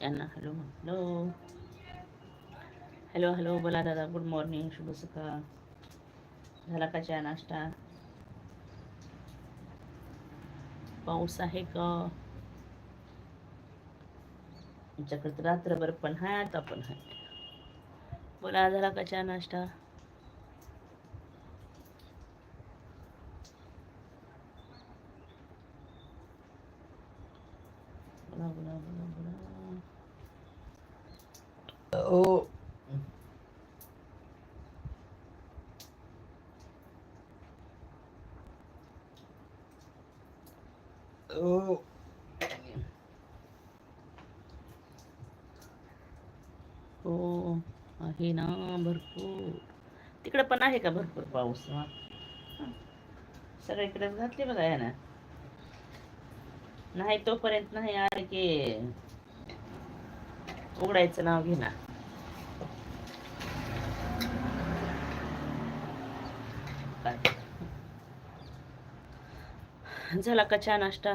त्यांना hello hello hello hello बोला दादा गुड मॉर्निंग शुभ सकाळ झाला का चहा नाश्ता पाऊस आहे का आमच्याकडे रात्रभर पण आहे आता पण आहे बोला झाला का चहा नाश्ता बोला बोला बोला बोला. Oh. हो आहे ना भरपूर तिकडे पण आहे का भरपूर पाऊस सगळीकडेच घातले बघा या ना नाही तोपर्यंत नाही आले की उघडायचं नाव घे ना काय? झाला का चहा नाश्ता?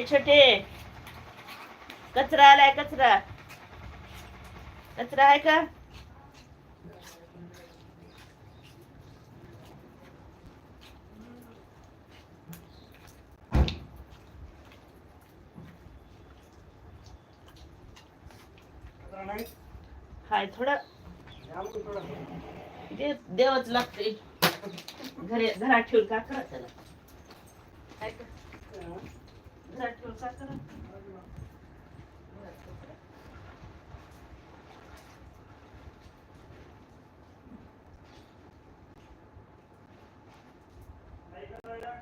ए छोटे. कचरा आलाय कचरा. कचरा आहे का? हाय थोडं. दे देवच लागते घरी घरात ठेवून का करा त्याला. काय कर? घरात ठेवून का करा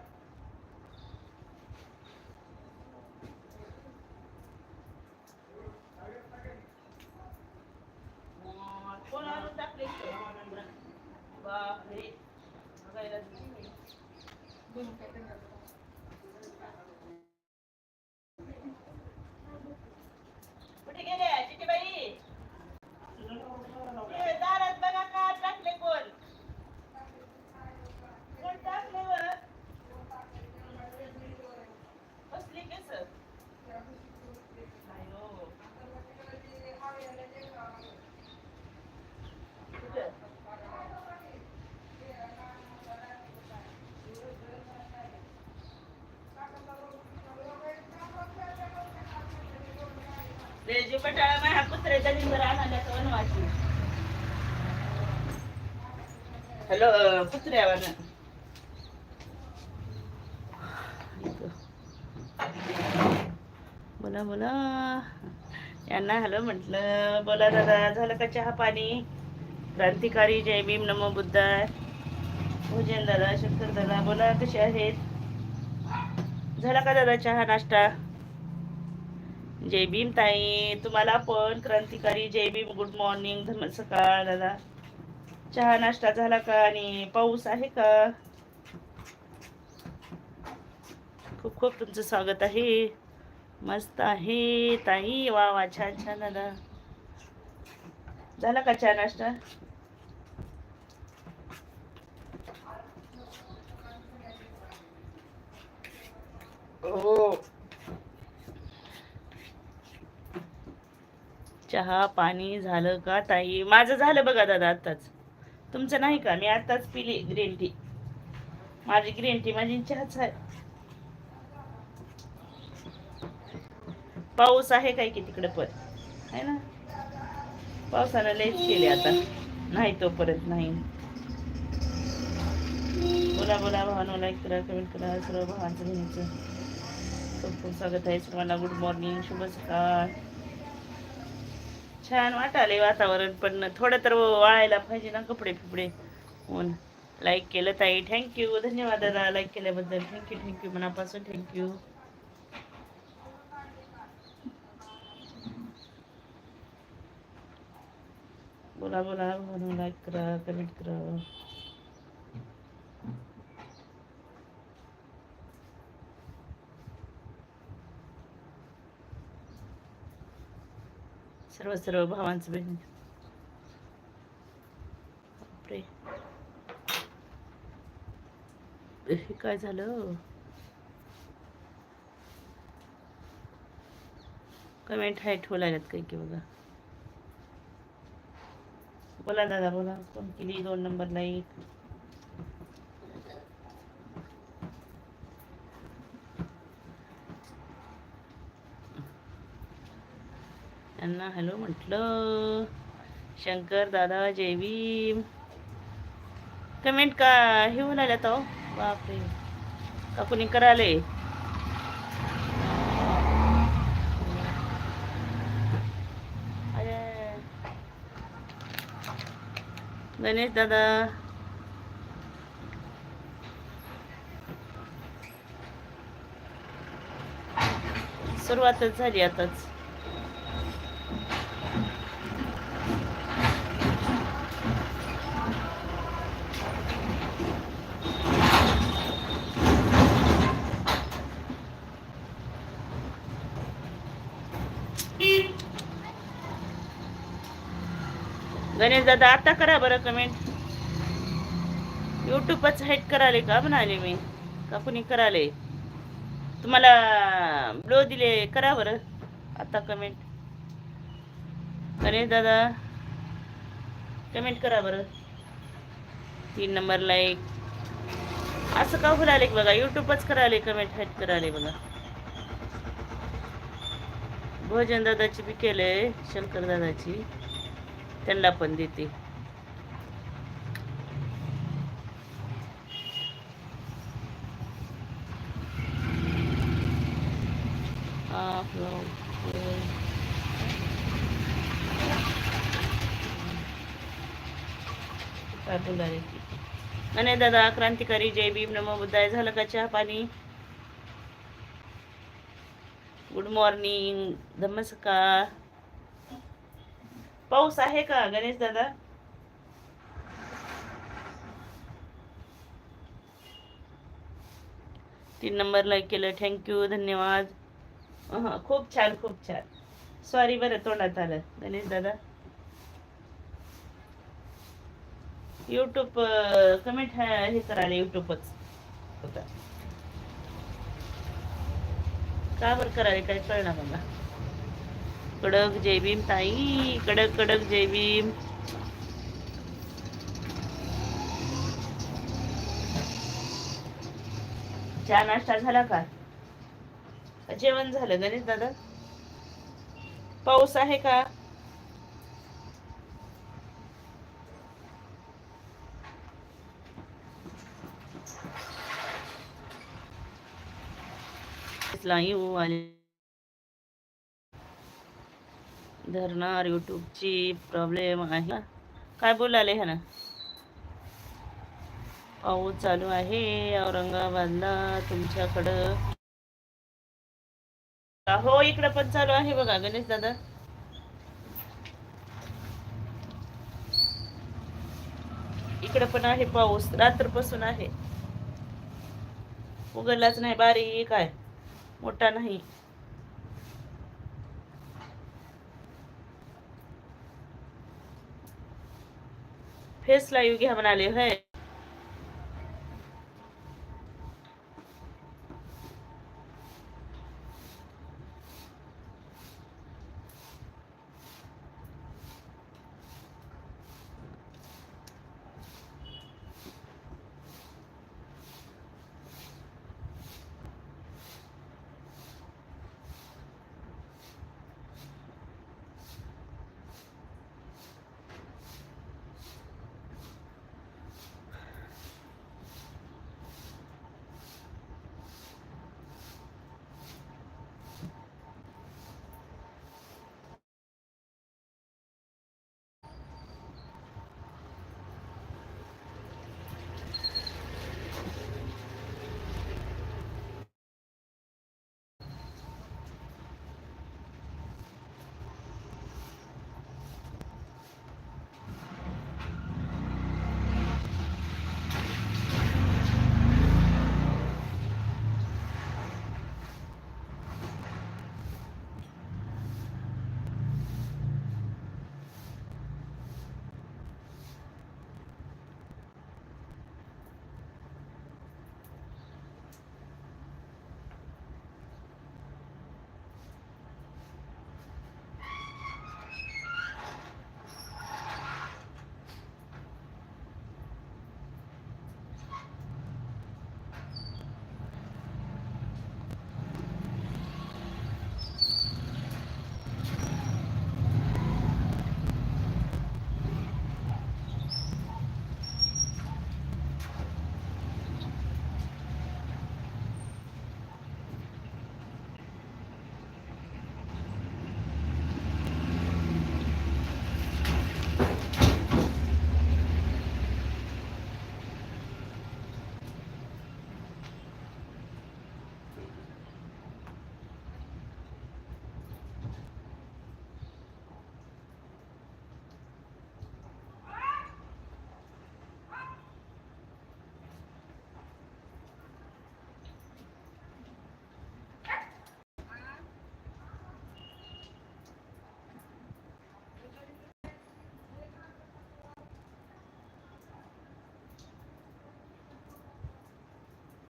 कोण आणून टाकले बापरे बघायला नाही. कुठे गेले चिठ्ठीबाई ते दारात बघा का टाकले कोण कोण टाकले वर बसली केस नाही हो. कुठं? रेजी पटाळा माझ्या कुत्र्याच्या लिंगर आणायला तर वनवासी हॅलो कुत्र्यावर. बोला बोला यांना हॅलो म्हटलं. बोला दादा झालं का चहा पाणी? क्रांतिकारी जय भीम नमो बुद्धाय. भोजन दादा शंकर दादा बोला कसे आहेत? झाला का दादा चहा नाश्ता? जय भीम ताई तुम्हाला पण. क्रांतिकारी जय भीम गुड मॉर्निंग धर्म सकाळ दादा. चहा नाश्ता झाला का आणि पाऊस आहे का? खूप खूप तुमचं स्वागत आहे. मस्त आहे ताई वा वा छान छान दादा. झाला का चहा नाश्ता? हो. चहा पाणी झालं का ताई? माझं झालं बघा दादा आत्ताच. तुमचं नाही का? मी आत्ताच पिली ग्रीन टी माझी ग्रीन टी माझी चहाच आहे. पाऊस आहे काय की तिकडे पण? आहे ना? पावसानं लेट केले आता. नाही तो परत नाही. बोला बोला भावानो लाईक करा कमेंट करा सर्व भावांचं बहिणीचं. खूप खूप स्वागत आहे सर्वांना. गुड मॉर्निंग शुभ सकाळ. छान वाटाले वातावरण पण. थोडं तर वाळायला पाहिजे ना कपडे फिपडे ऊन लाईक केलं ताई. थँक्यू धन्यवाद दादा. लाईक केल्याबद्दल. थँक्यू थँक्यू मनापासून थँक्यू बोला बोला. म्हणून लाईक करा कमेंट करा. सर्व सर्व भावांचं बहीण. बापरे. हे काय झालं? कमेंट हाय ठेवलायत काही की बघा. बोला दादा बोला. कोण केली दोन नंबर एक. यांना हॅलो म्हटलं. शंकर दादा जय भीम कमेंट का हे होऊन आल्या तो बापरे. का कुणी कराले अरे. गणेश दादा. सुरुवातच झाली आताच. गणेश दादा आता करा बरं कमेंट युट्यूबच हाईट कराले का म्हणाले मी? का कुणी कराले? तुम्हाला ब्लो दिले करा बरं. आता कमेंट गणेश दादा कमेंट करा बरं. तीन नंबर लाईक असं का बोलाले बघा युट्यूबच कराले कमेंट हाईट कराले बघा. भोजन दादाची बी केलंय शंकर दादाची. त्यांना पण देते. आप आणि दादा क्रांतिकारी जय भीम नमो बुद्धाय. झालं का चहा पाणी? गुड मॉर्निंग धम्मसकाळ पाऊस आहे का गणेश दादा? तीन नंबर लाईक केलं. थँक्यू धन्यवाद. अहं, खूप छान खूप छान. सॉरी बरं तोंडात आलं. गणेश दादा? युट्यूब कमेंट हे करायला युट्यूबच होता का बरं करायला काय कळणार मला? कडक जय भीम ताई कडक कडक जय भीम चहा नाश्ता झाला का? जेवण झालं गणेश दादा? पाऊस आहे का? येऊ आले. धरणार युट्यूबची प्रॉब्लेम आहे. काय बोलाले ह्या ना पाऊस चालू आहे औरंगाबादला तुमच्याकडं. हो इकडं पण चालू आहे बघा गणेश दादा. इकडं पण आहे पाऊस रात्रपासून आहे. उघडलाच नाही बारीक आहे. मोठा नाही. फेस लाईव्ह घ्या म्हणाले होय